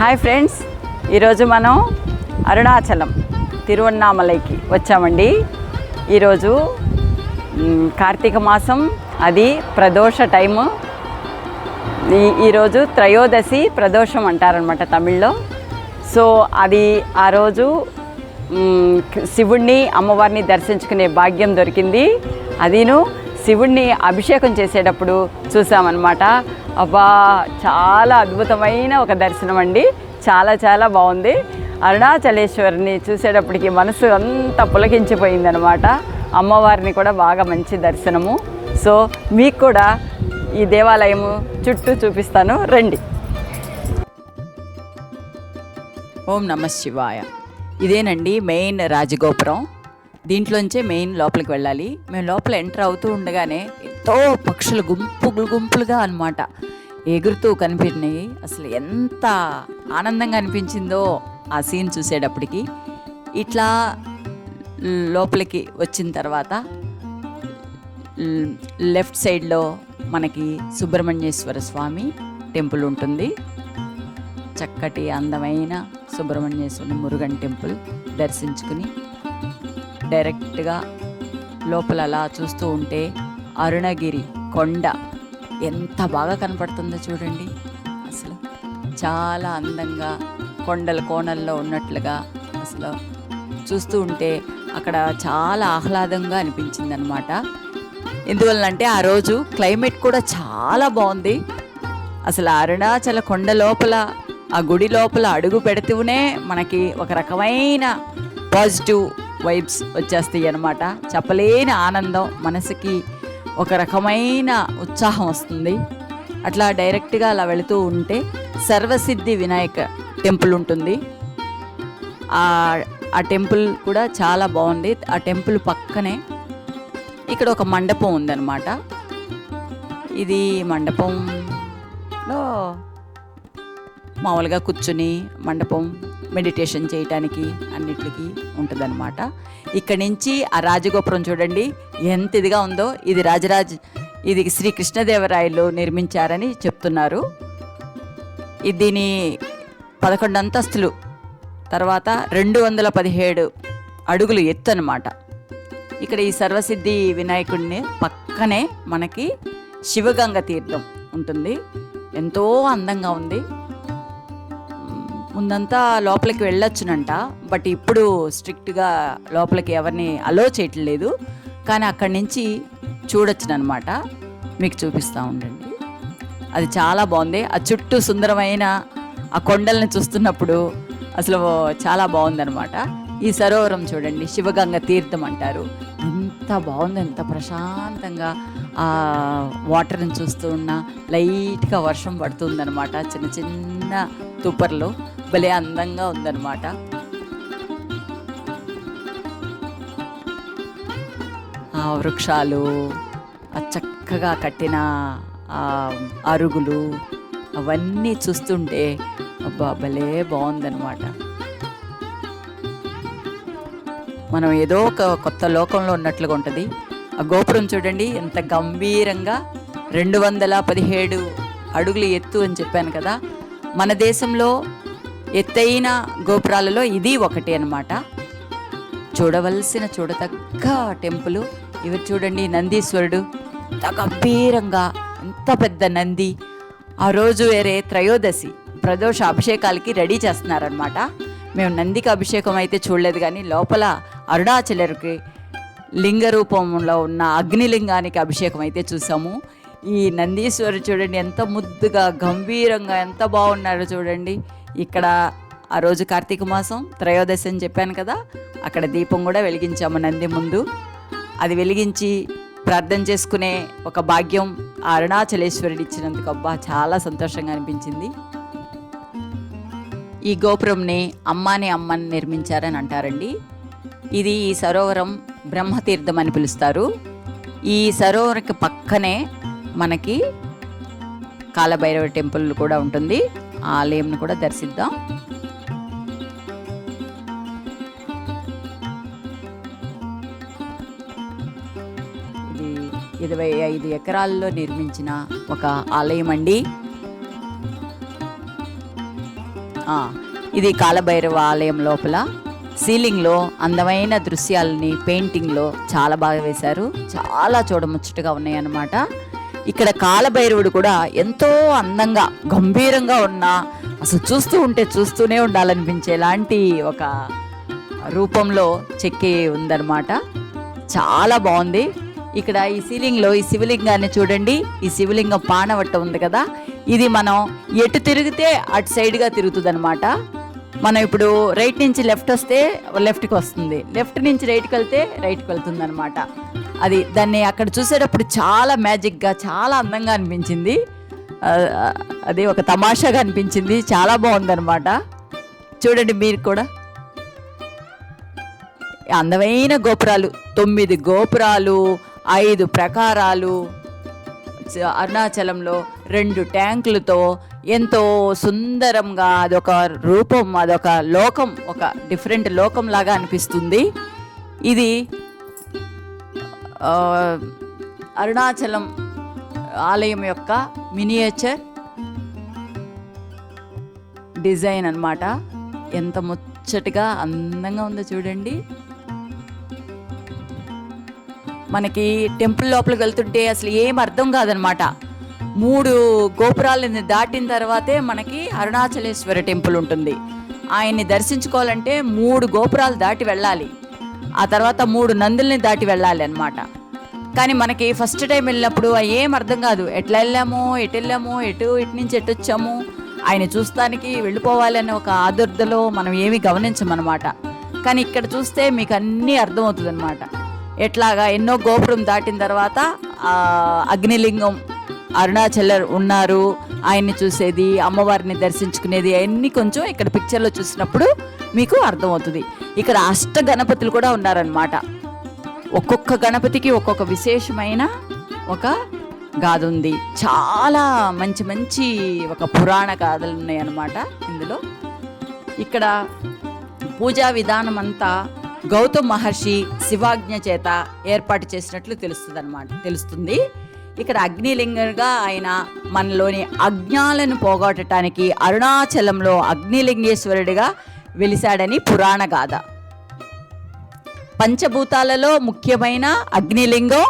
Hi friends ఈరోజు మనం అరుణాచలం తిరువన్నామలైకి వచ్చామండి. ఈరోజు కార్తీక మాసం అది ప్రదోష టైము ఈ ఈరోజు త్రయోదశి ప్రదోషం అంటారనమాట తమిళ్ళో. సో అది ఆ రోజు శివుణ్ణి అమ్మవారిని దర్శించుకునే భాగ్యం దొరికింది. అదిను శివుణ్ణి అభిషేకం చేసేటప్పుడు చూసామన్నమాట. అబ్బా చాలా అద్భుతమైన ఒక దర్శనం అండి. చాలా చాలా బాగుంది. అరుణాచలేశ్వరిని చూసేటప్పటికి మనసు అంతా పులకించిపోయిందనమాట అమ్మవారిని కూడా బాగా మంచి దర్శనము. సో మీకు కూడా ఈ దేవాలయము చుట్టూ చూపిస్తాను. రండి. ఓం నమ శివాయ. ఇదేనండి మెయిన్ రాజగోపురం. దీంట్లోంచే మెయిన్ లోపలికి వెళ్ళాలి. మేము లోపల ఎంటర్ అవుతూ ఉండగానే ఎంతో పక్షులు గుంపులు గుంపులుగా అన్నమాట. ఎగురుతూ కనిపించినాయి. అసలు ఎంత ఆనందంగా అనిపించిందో ఆ సీన్ చూసేటప్పటికి. ఇట్లా లోపలికి వచ్చిన తర్వాత లెఫ్ట్ సైడ్లో మనకి సుబ్రహ్మణ్యేశ్వర స్వామి టెంపుల్ ఉంటుంది. చక్కటి అందమైన సుబ్రహ్మణ్యేశ్వరుని మురుగన్ టెంపుల్ దర్శించుకుని డైరెక్ట్గా లోపల అలా చూస్తూ ఉంటే అరుణగిరి కొండ ఎంత బాగా కనపడుతుందో చూడండి. అసలు చాలా అందంగా కొండల కోణల్లో ఉన్నట్లుగా అసలు చూస్తూ ఉంటే అక్కడ చాలా ఆహ్లాదంగా అనిపించింది అనమాట ఎందువల్లంటే ఆ రోజు క్లైమేట్ కూడా చాలా బాగుంది. అసలు అరుణాచల కొండ లోపల ఆ గుడి లోపల అడుగు పెడుతూనే మనకి ఒక రకమైన పాజిటివ్ వైబ్స్ వచ్చేస్తాయి అన్నమాట. చెప్పలేని ఆనందం మనసుకి ఒక రకమైన ఉత్సాహం వస్తుంది. అట్లా డైరెక్ట్గా అలా వెళుతూ ఉంటే సర్వసిద్ధి వినాయక టెంపుల్ ఉంటుంది. ఆ ఆ టెంపుల్ కూడా చాలా బాగుంది. ఆ టెంపుల్ పక్కనే ఇక్కడ ఒక మండపం ఉందన్నమాట. ఇది మండపంలో మామూలుగా కూర్చుని మండపం మెడిటేషన్ చేయటానికి అన్నిటికీ ఉంటుందన్నమాట. ఇక్కడి నుంచి ఆ రాజగోపురం చూడండి ఎంత ఇదిగా ఉందో. ఇది రాజరాజ్ ఇది శ్రీకృష్ణదేవరాయలు నిర్మించారని చెప్తున్నారు. ఇది దీని పదకొండు అంతస్తులు తర్వాత రెండు వందల పదిహేడు అడుగులు ఎత్తు అనమాట ఇక్కడ ఈ సర్వసిద్ధి వినాయకుడిని పక్కనే మనకి శివగంగ తీర్థం ఉంటుంది. ఎంతో అందంగా ఉంది. ముందంతా లోపలికి వెళ్ళొచ్చునంట. బట్ ఇప్పుడు స్ట్రిక్ట్గా లోపలికి ఎవరిని అలో చేయట్లేదు. కానీ అక్కడి నుంచి చూడొచ్చునమాట మీకు చూపిస్తూ ఉండండి. అది చాలా బాగుంది. ఆ చుట్టూ సుందరమైన ఆ కొండల్ని చూస్తున్నప్పుడు అసలు చాలా బాగుందనమాట ఈ సరోవరం చూడండి. శివగంగ తీర్థం అంటారు. ఎంత బాగుంది. ఎంత ప్రశాంతంగా ఆ వాటర్ని చూస్తూ ఉన్న లైట్గా వర్షం పడుతుందన్నమాట. చిన్న చిన్న తుపర్లు భలే అందంగా ఉందన్నమాట. ఆ వృక్షాలు ఆ చక్కగా కట్టిన ఆ అరుగులు అవన్నీ చూస్తుంటే అబ్బా భలే బాగుందన్నమాట. మనం ఏదో ఒక కొత్త లోకంలో ఉన్నట్లుగా ఉంటుంది. ఆ గోపురం చూడండి ఎంత గంభీరంగా రెండు వందల పదిహేడు అడుగులు ఎత్తు అని చెప్పాను కదా. మన దేశంలో ఎత్తైన గోపురాలలో ఇది ఒకటి అన్నమాట. చూడవలసిన చూడతగ్గ టెంపుల్. ఇవి చూడండి నందీశ్వరుడు. గంభీరంగా ఎంత పెద్ద నంది. ఆ రోజు వేరే త్రయోదశి. ప్రదోష అభిషేకాలకి రెడీ చేస్తున్నారనమాట మేము నందికి అభిషేకం అయితే చూడలేదు కానీ లోపల అరుణాచలరికి లింగ రూపంలో ఉన్న అగ్నిలింగానికి అభిషేకం అయితే చూసాము. ఈ నందీశ్వరుడు చూడండి ఎంత ముద్దుగా గంభీరంగా ఎంత బాగున్నారో చూడండి. ఇక్కడ ఆ రోజు కార్తీక మాసం త్రయోదశి అని చెప్పాను కదా అక్కడ దీపం కూడా వెలిగించాము నంది ముందు. అది వెలిగించి ప్రార్థన చేసుకునే ఒక భాగ్యం ఆ అరుణాచలేశ్వరుడు ఇచ్చినందుకు అబ్బా చాలా సంతోషంగా అనిపించింది. ఈ గోపురంని అమ్మాని అమ్మని నిర్మించారని అంటారండి. ఇది ఈ సరోవరం బ్రహ్మతీర్థం అని పిలుస్తారు. ఈ సరోవరంకి పక్కనే మనకి కాలభైరవ టెంపుల్ కూడా ఉంటుంది. ఆ ఆలయంను కూడా దర్శిద్దాం. ఇది ఇరవై ఐదు ఎకరాల్లో నిర్మించిన ఒక ఆలయం అండి. ఆ, ఇది కాలభైరవ ఆలయం లోపల సీలింగ్లో అందమైన దృశ్యాలని పెయింటింగ్లో చాలా బాగా వేశారు. చాలా చూడముచ్చటగా ఉన్నాయి అన్నమాట ఇక్కడ కాలభైరవుడు కూడా ఎంతో అందంగా గంభీరంగా ఉన్న అసలు చూస్తూ ఉంటే చూస్తూనే ఉండాలనిపించేలాంటి ఒక రూపంలో చెక్కి ఉందన్నమాట. చాలా బాగుంది. ఇక్కడ ఈ సీలింగ్లో ఈ శివలింగాన్ని చూడండి. ఈ శివలింగం పానవట్ట ఉంది కదా. ఇది మనం ఎటు తిరిగితే అటు సైడ్గా తిరుగుతుంది అనమాట మనం ఇప్పుడు రైట్ నుంచి లెఫ్ట్ వస్తే లెఫ్ట్కి వస్తుంది. లెఫ్ట్ నుంచి రైట్కి వెళ్తే రైట్కి వెళ్తుంది అనమాట అది దాన్ని అక్కడ చూసేటప్పుడు చాలా మ్యాజిక్గా చాలా అందంగా అనిపించింది. అది ఒక తమాషాగా అనిపించింది. చాలా బాగుందనమాట చూడండి మీరు కూడా. అందమైన గోపురాలు. తొమ్మిది గోపురాలు ఐదు ప్రకారాలు. అరుణాచలంలో రెండు ట్యాంకులతో ఎంతో సుందరంగా అదొక రూపం అదొక లోకం ఒక డిఫరెంట్ లోకం లాగా అనిపిస్తుంది. ఇది అరుణాచలం ఆలయం యొక్క మినియేచర్ డిజైన్ అన్నమాట. ఎంత ముచ్చటగా అందంగా ఉందో చూడండి. మనకి టెంపుల్ లోపలికి వెళ్తుంటే అసలు ఏం అర్థం కాదనమాట మూడు గోపురాలని దాటిన తర్వాతే మనకి అరుణాచలేశ్వర టెంపుల్ ఉంటుంది. ఆయన్ని దర్శించుకోవాలంటే మూడు గోపురాలు దాటి వెళ్ళాలి. ఆ తర్వాత మూడు నందుల్ని దాటి వెళ్ళాలి అనమాట కానీ మనకి ఫస్ట్ టైం వెళ్ళినప్పుడు ఏం అర్థం కాదు. ఎట్లా వెళ్ళామో ఎటు వెళ్ళామో ఎటు ఇటు నుంచి ఎటు వచ్చాము ఆయన చూస్తానికి వెళ్ళిపోవాలనే ఒక ఆదుర్దలో మనం ఏమీ గమనించమన్నమాట. కానీ ఇక్కడ చూస్తే మీకు అన్నీ అర్థమవుతుంది అనమాట ఎట్లాగా ఎన్నో గోపురం దాటిన తర్వాత అగ్నిలింగం అరుణాచలర్ ఉన్నారు ఆయన్ని చూసేది అమ్మవారిని దర్శించుకునేది అవన్నీ కొంచెం ఇక్కడ పిక్చర్లో చూసినప్పుడు మీకు అర్థమవుతుంది. ఇక్కడ అష్ట గణపతులు కూడా ఉన్నారనమాట ఒక్కొక్క గణపతికి ఒక్కొక్క విశేషమైన ఒక గాథ ఉంది. చాలా మంచి మంచి ఒక పురాణ గాథలు ఉన్నాయన్నమాట ఇందులో. ఇక్కడ పూజా విధానం అంతా గౌతమ్ మహర్షి శివాజ్ఞ చేత ఏర్పాటు చేసినట్లు తెలుస్తుంది అనమాట తెలుస్తుంది. ఇక్కడ అగ్నిలింగంగా ఆయన మనలోని అజ్ఞాలను పోగొట్టడానికి అరుణాచలంలో అగ్నిలింగేశ్వరుడిగా వెలిశాడని పురాణ గాథ. పంచభూతాలలో ముఖ్యమైన అగ్నిలింగం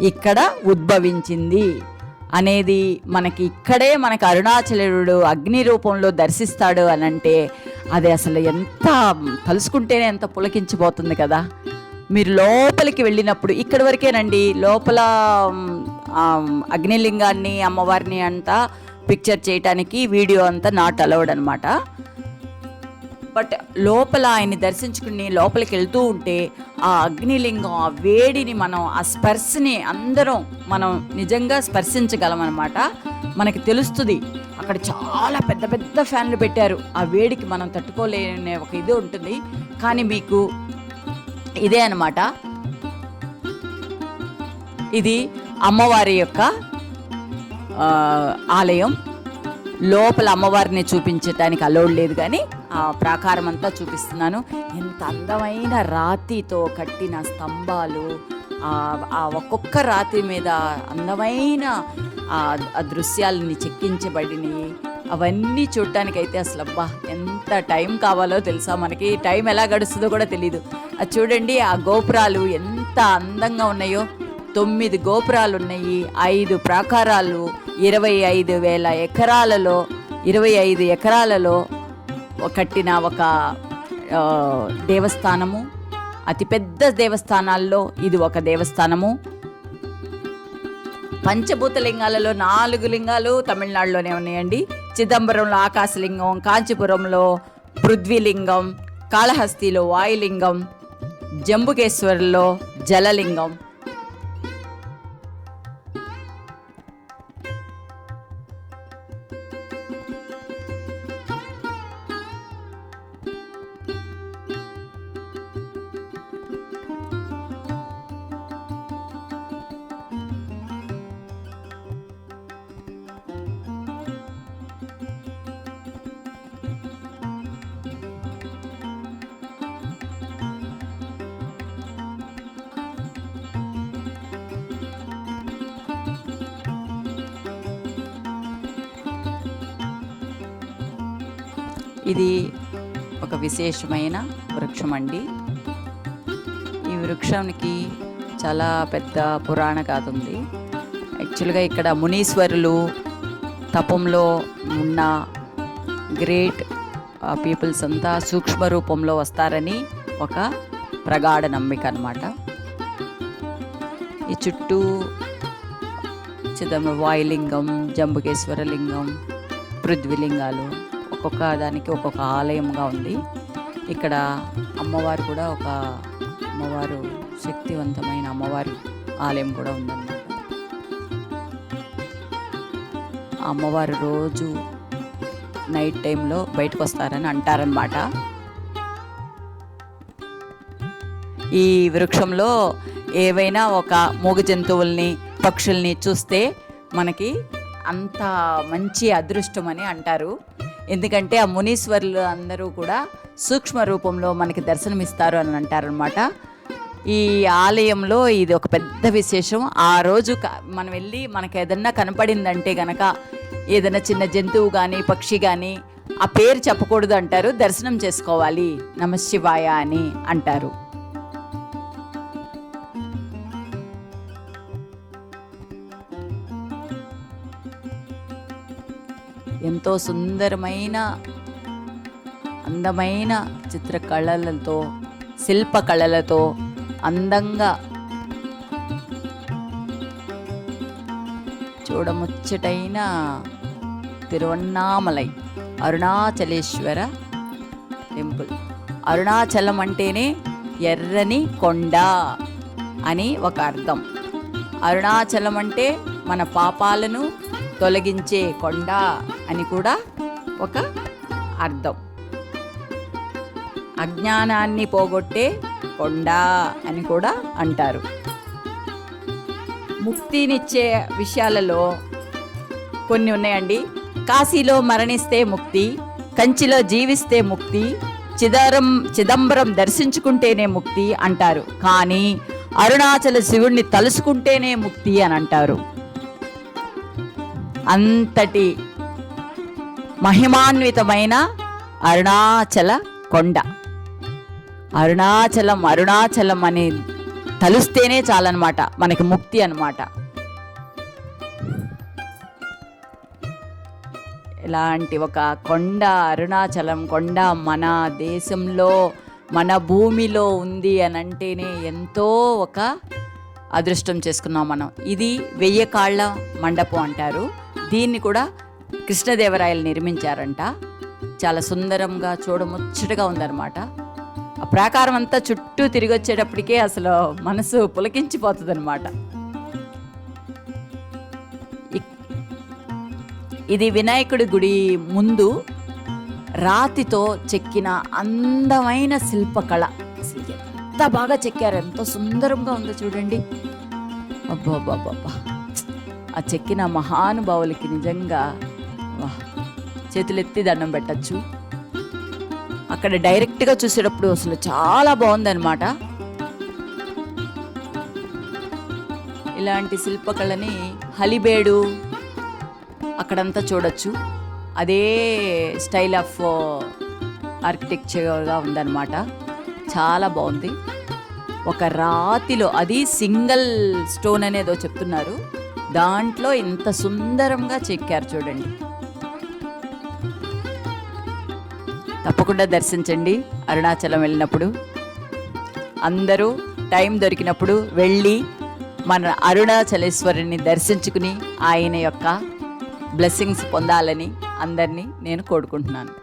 ఇక్కడ ఉద్భవించింది. అనేది మనకి ఇక్కడే మనకు అరుణాచలుడు అగ్ని రూపంలో దర్శిస్తాడు అని అంటే అది అసలు ఎంత తలుసుకుంటేనే ఎంత పులకించిపోతుంది కదా. మీరు లోపలికి వెళ్ళినప్పుడు ఇక్కడి వరకేనండి లోపల అగ్నిలింగాన్ని అమ్మవారిని అంతా పిక్చర్ చేయటానికి వీడియో అంతా నాట్ అలౌడ్ అనమాట బట్ లోపల ఆయన్ని దర్శించుకుని లోపలికి వెళ్తూ ఉంటే ఆ అగ్నిలింగం ఆ వేడిని మనం ఆ స్పర్శని అందరం మనం నిజంగా స్పర్శించగలం అనమాట మనకి తెలుస్తుంది అక్కడ చాలా పెద్ద పెద్ద ఫ్యాన్లు పెట్టారు. ఆ వేడికి మనం తట్టుకోలేని ఒక ఇది ఉంటుంది. కానీ మీకు ఇదే అనమాట ఇది అమ్మవారి యొక్క ఆలయం. లోపల అమ్మవారిని చూపించడానికి అలౌడ్ లేదు కానీ ఆ ప్రాకారం అంతా చూపిస్తున్నాను. ఎంత అందమైన రాతితో కట్టిన స్తంభాలు ఆ- ఒక్కొక్క రాతి మీద అందమైన ఆ ఆ దృశ్యాలని చెక్కించబడినవి అవన్నీ చూడటానికైతే అసలు అబ్బా ఎంత టైం కావాలో తెలుసా మనకి. టైం ఎలా గడుస్తుందో కూడా తెలియదు అది చూడండి ఆ గోపురాలు ఎంత అందంగా ఉన్నాయో. తొమ్మిది గోపురాలు ఉన్నాయి ఐదు ప్రాకారాలు ఇరవై ఐదు వేల ఎకరాలలో ఇరవై ఐదు ఎకరాలలో కట్టిన ఒక దేవస్థానము. అతిపెద్ద దేవస్థానాల్లో ఇది ఒక దేవస్థానము. పంచభూత లింగాలలో నాలుగు లింగాలు తమిళనాడులోనే ఉన్నాయండి. చిదంబరంలో ఆకాశలింగం కాంచీపురంలో పృథ్వీలింగం కాళహస్తిలో వాయులింగం జంబుకేశ్వరంలో జలలింగం. ఇది ఒక విశేషమైన వృక్షం అండి. ఈ వృక్షానికి చాలా పెద్ద పురాణ గాథ ఉంది. యాక్చువల్గా ఇక్కడ మునీశ్వరులు తపంలో ఉన్న గ్రేట్ పీపుల్స్ అంతా సూక్ష్మ రూపంలో వస్తారని ఒక ప్రగాఢ నమ్మిక అన్నమాట. ఈ చుట్టూ చిదంబ వాయులింగం జంబుకేశ్వర లింగం పృథ్వీలింగాలు ఒక్కొక్క దానికి ఒక్కొక్క ఆలయంగా ఉంది. ఇక్కడ అమ్మవారు కూడా ఒక అమ్మవారు శక్తివంతమైన అమ్మవారి ఆలయం కూడా ఉందన్నమాట. అమ్మవారు రోజు నైట్ టైంలో బయటకు వస్తారని అంటారనమాట ఈ వృక్షంలో ఏవైనా ఒక మూగ జంతువుల్ని పక్షుల్ని చూస్తే మనకి అంత మంచి అదృష్టం అని అంటారు. ఎందుకంటే ఆ మునీశ్వరులు అందరూ కూడా సూక్ష్మ రూపంలో మనకి దర్శనమిస్తారు అని అంటారనమాట ఈ ఆలయంలో ఇది ఒక పెద్ద విశేషం. ఆ రోజు మనం వెళ్ళి మనకి ఏదన్నా కనపడిందంటే గనక ఏదైనా చిన్న జంతువు కానీ పక్షి కానీ ఆ పేరు చెప్పకూడదు అంటారు. దర్శనం చేసుకోవాలి. నమశివాయ అని అంటారు. ఎంతో సుందరమైన అందమైన చిత్రకళలతో శిల్పకళలతో అందంగా చూడముచ్చటైన తిరువన్నామలై అరుణాచలేశ్వర టెంపుల్. అరుణాచలం అంటేనే ఎర్రని కొండ అని ఒక అర్థం. అరుణాచలం అంటే మన పాపాలను తొలగించే కొండ. అని కూడా ఒక అర్థం. అజ్ఞానాన్ని పోగొట్టే కొండ అని కూడా అంటారు. ముక్తినిచ్చే విషయాలలో కొన్ని ఉన్నాయండి. కాశీలో మరణిస్తే ముక్తి కంచిలో జీవిస్తే ముక్తి చిదరం చిదంబరం దర్శించుకుంటేనే ముక్తి అంటారు. కానీ అరుణాచల శివుణ్ణి తలుసుకుంటేనే ముక్తి అని అంటారు. అంతటి మహిమాన్వితమైన అరుణాచల కొండ. అరుణాచలం అరుణాచలం అని తలుస్తేనే చాలన్నమాట. మనకి ముక్తి అనమాట ఇలాంటి ఒక కొండ అరుణాచలం కొండ మన దేశంలో మన భూమిలో ఉంది అని అంటేనే ఎంతో ఒక అదృష్టం చేసుకున్నాం మనం. ఇది వెయ్యి కాళ్ళ మండపం అంటారు. దీన్ని కూడా కృష్ణదేవరాయలు నిర్మించారంట. చాలా సుందరంగా చూడముచ్చటగా ఉందన్నమాట. ఆ ప్రాకారం అంతా చుట్టూ తిరిగి వచ్చేటప్పటికే అసలు మనసు పులకించిపోతుందన్నమాట. ఇది వినాయకుడి గుడి ముందు రాతితో చెక్కిన అందమైన శిల్పకళ. అసలు ఎంత బాగా చెక్కారు ఎంత సుందరంగా ఉందో చూడండి. అబ్బాబ్బాబ్బా ఆ చెక్కిన మహానుభావులకి నిజంగా చేతులెత్తి దండం పెట్టచ్చు. అక్కడ డైరెక్ట్గా చూసేటప్పుడు అసలు చాలా బాగుందన్నమాట. ఇలాంటి శిల్పకళని హలిబేడు అక్కడంతా చూడొచ్చు. అదే స్టైల్ ఆఫ్ ఆర్కిటెక్చర్గా ఉందన్నమాట. చాలా బాగుంది. ఒక రాతిలో అది సింగిల్ స్టోన్ అనేదో చెప్తున్నారు. దాంట్లో ఇంత సుందరంగా చెక్కారు చూడండి. తప్పకుండా దర్శించండి. అరుణాచలం వెళ్ళినప్పుడు. అందరూ టైం దొరికినప్పుడు వెళ్ళి మన అరుణాచలేశ్వరుని దర్శించుకుని ఆయన యొక్క బ్లెస్సింగ్స్ పొందాలని అందరినీ నేను కోరుకుంటున్నాను.